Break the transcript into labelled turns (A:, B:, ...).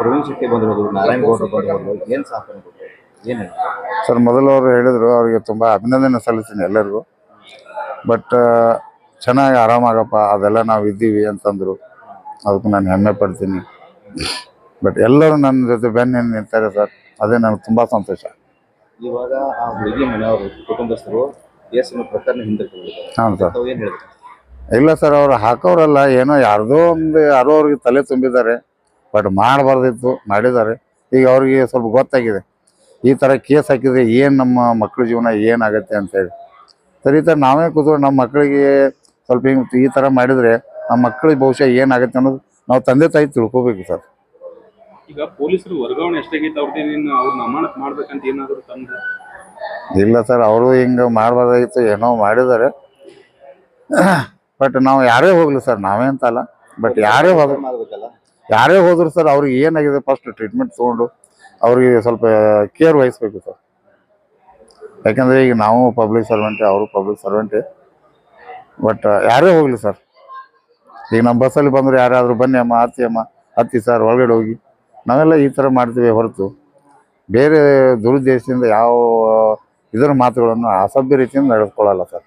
A: ಪ್ರವೀಣ್ ಶೆಟ್ಟಿ ಬಂದಿರೋದು ನಾರಾಯಣ ಗೌಡ್ರು ಬಂದಿರೋದು ಏನ್ ಸಾಧನೆ ಏನ್
B: ಸರ್ ಮೊದಲು ಅವರು ಹೇಳಿದರು ಅವರಿಗೆ ತುಂಬ ಅಭಿನಂದನೆ ಸಲ್ಲಿಸ್ತೀನಿ ಎಲ್ಲರಿಗೂ. ಬಟ್ ಚೆನ್ನಾಗಿ ಆರಾಮಾಗಪ್ಪ ಅದೆಲ್ಲ ನಾವು ಇದ್ದೀವಿ ಅಂತಂದರು. ಅದಕ್ಕೆ ನಾನು ಹೆಮ್ಮೆ ಪಡ್ತೀನಿ. ಬಟ್ ಎಲ್ಲರೂ ನನ್ನ ಜೊತೆ ಬೆನ್ನ ನಿಂತಾರೆ ಸರ್. ಅದೇ ನನಗೆ ತುಂಬ ಸಂತೋಷ.
A: ಇವಾಗ ಆ ಹುಡುಗಿ ಮನೆಯವರು ಕುಟುಂಬಸ್ಥರು ಕೇಸಿನ ಪ್ರಕರಣ ಹಿಂದೆ
B: ಹಾಂ ಸರ್
A: ಏನ್ ಹೇಳಿದ್ರು
B: ಇಲ್ಲ ಸರ್ ಅವ್ರು ಹಾಕೋರಲ್ಲ ಏನೋ ಯಾರ್ದೋ ಒಂದು ಯಾರೋ ಅವ್ರಿಗೆ ತಲೆ ತುಂಬಿದ್ದಾರೆ. ಬಟ್ ಮಾಡಬಾರ್ದಿತ್ತು ಮಾಡಿದ್ದಾರೆ. ಈಗ ಅವ್ರಿಗೆ ಸ್ವಲ್ಪ ಗೊತ್ತಾಗಿದೆ. ಈ ಥರ ಕೇಸ್ ಹಾಕಿದರೆ ಏನು ನಮ್ಮ ಮಕ್ಕಳ ಜೀವನ ಏನಾಗುತ್ತೆ ಅಂತೇಳಿ ಹೇಳಿ. ಈ ಥರ ನಾವೇ ಕೂತ್ಕೊಂಡು ನಮ್ಮ ಮಕ್ಕಳಿಗೆ ಸ್ವಲ್ಪ ಹಿಂಗೆ ಈ ಥರ ಮಾಡಿದರೆ ನಮ್ಮ ಮಕ್ಕಳಿಗೆ ಬಹುಶಃ ಏನಾಗುತ್ತೆ ಅನ್ನೋದು ನಾವು ತಂದೆ ತಾಯಿ ತಿಳ್ಕೊಬೇಕು ಸರ್.
C: ಈಗ ಪೊಲೀಸರು ವರ್ಗಾವಣೆ ಎಷ್ಟಾಗಿತ್ತು ಅವ್ರನ್ನ ಅಮಾನತ್ ಮಾಡ್ಬೇಕಂತ ಏನಾದರೂ ತಂದ?
B: ಇಲ್ಲ ಸರ್ ಅವರು ಹಿಂಗೆ ಮಾಡಬಾರ್ದಾಗಿತ್ತು ಏನೋ ಮಾಡಿದ್ದಾರೆ. ಬಟ್ ನಾವು ಯಾರೇ ಹೋಗಲಿ ಸರ್ ನಾವೇ ಅಂತಲ್ಲ ಬಟ್ ಯಾರೇ ಹೋಗಲಿ
A: ಮಾಡ್ಬೇಕಲ್ಲ?
B: ಯಾರೇ ಹೋದ್ರು ಸರ್ ಅವ್ರಿಗೆ ಏನಾಗಿದೆ ಫಸ್ಟ್ ಟ್ರೀಟ್ಮೆಂಟ್ ತೊಗೊಂಡು ಅವ್ರಿಗೆ ಸ್ವಲ್ಪ ಕೇರ್ ವಹಿಸ್ಬೇಕು ಸರ್. ಯಾಕಂದರೆ ಈಗ ನಾವು ಪಬ್ಲಿಕ್ ಸರ್ವೆಂಟೆ ಅವರು ಪಬ್ಲಿಕ್ ಸರ್ವೆಂಟೆ ಬಟ್ ಯಾರೇ ಹೋಗಲಿ ಸರ್. ಈಗ ನಮ್ಮ ಬಸ್ಸಲ್ಲಿ ಬಂದ್ರೆ ಯಾರಾದರೂ ಬನ್ನಿ ಅಮ್ಮ ಹತ್ತಿ ಅಮ್ಮ ಹತ್ತಿ ಸರ್ ಒಳಗಡೆ ಹೋಗಿ. ನಾವೆಲ್ಲ ಈ ಥರ ಮಾಡ್ತೀವಿ ಹೊರತು. ಬೇರೆ ದುರುದ್ದೇಶದಿಂದ ಯಾವ ಇದರ ಮಾತುಗಳನ್ನು ಅಸಭ್ಯ ರೀತಿಯಿಂದ ನಡೆದುಕೊಳ್ಳಲ್ಲ ಸರ್.